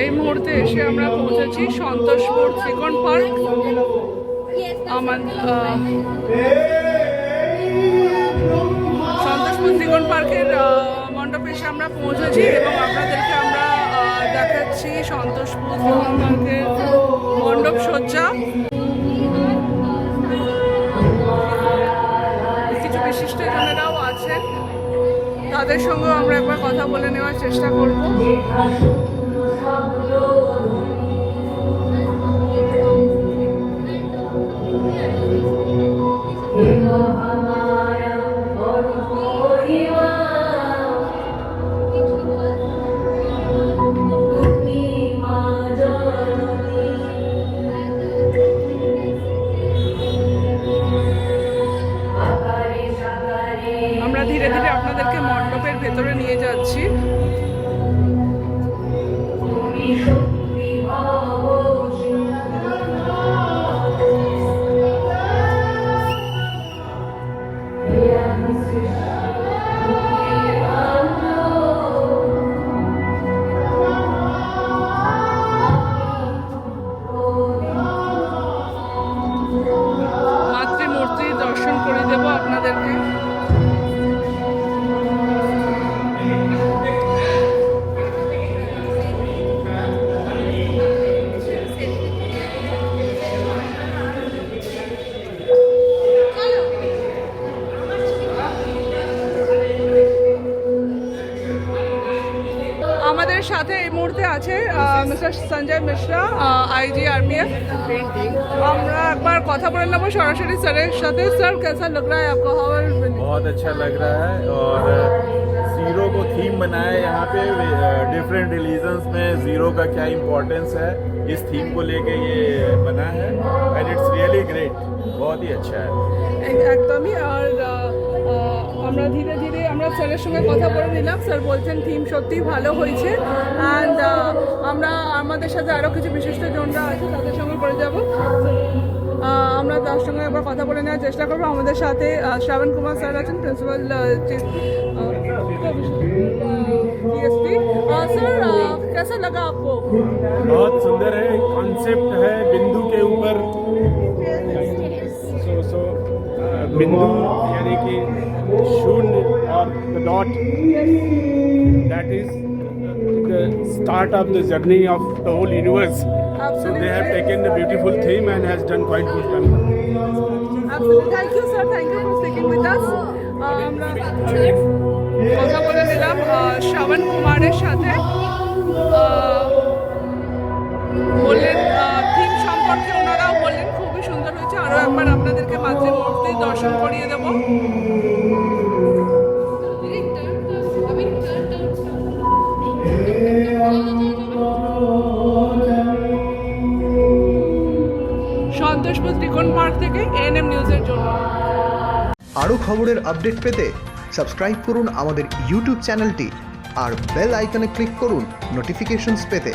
এই মুহূর্তে এসে আমরা পৌঁছেছি সন্তোষপুর ত্রিকোণ পার্ক। আমার সন্তোষপুর ত্রিকোণ পার্কের মণ্ডপে এসে আমরা পৌঁছেছি এবং আপনাদেরকে আমরা দেখাচ্ছি সন্তোষপুর ত্রিকোণ পার্কের তাদের সঙ্গেও আমরা একবার কথা বলে নেওয়ার চেষ্টা করব। ভেতরে নিয়ে যাচ্ছি। মাতৃমূর্তি দর্শন করে দেব আপনাদেরকে। আমাদের সাথে এই মুহূর্তে আছে mister Sanjay Mishra IG RPF আমরা একবার কথা বলে নেবো সরাসরি স্যারের সাথে স্যার कैसा लग रहा है आपको हाउ आर बहुत अच्छा लग रहा है और ज़ीरो को थीम बनाया है यहाँ पे डिफरेंट रिलीजन्स में ज़ीरो का क्या इम्पोर्टेंस है इस थीम को लेके ये बना है एंड इट्स रियली ग्रेट बहुत ही अच्छा है একদমই আর আহ, আহ, আমরা ধীরে ধীরে আমরা স্যারের সঙ্গে কথা বলে নিলাম স্যার বলছেন থিম সত্যিই ভালো হয়েছে অ্যান্ড আমরা আমাদের সাথে আরও কিছু বিশিষ্ট জনরা আছে তাদের সঙ্গে করে যাব আমরা তার সঙ্গে একবার কথা বলে নেওয়ার চেষ্টা করবো আমাদের সাথে আহ, শ্রাবণ কুমার স্যার আছেন প্রিন্সিপাল डीएसपी सर कैसा लगा आपको बहुत सुंदर है कॉन्सेप्ट है बिंदु के ऊपर सो सो अ, बिंदु यानी कि Shun or the dot that is the start of the journey of the whole universe. Absolutely. So they have taken the beautiful theme and has done quite good. job. Absolutely. Thank you, sir. Thank you for sticking with us. আমরা কথা বলে নিলাম শ্রাবণ আপনাদেরকে মাতৃমূর্তি দর্শন করিয়ে দেবো। সন্তোষপুর ত্রিকোণ park থেকে এএনএম নিউজের জন্য। আরও খবরের আপডেট পেতে সাবস্ক্রাইব করুন আমাদের ইউটিউব চ্যানেলটি আর বেল আইকনে ক্লিক করুন নোটিফিকেশনস পেতে।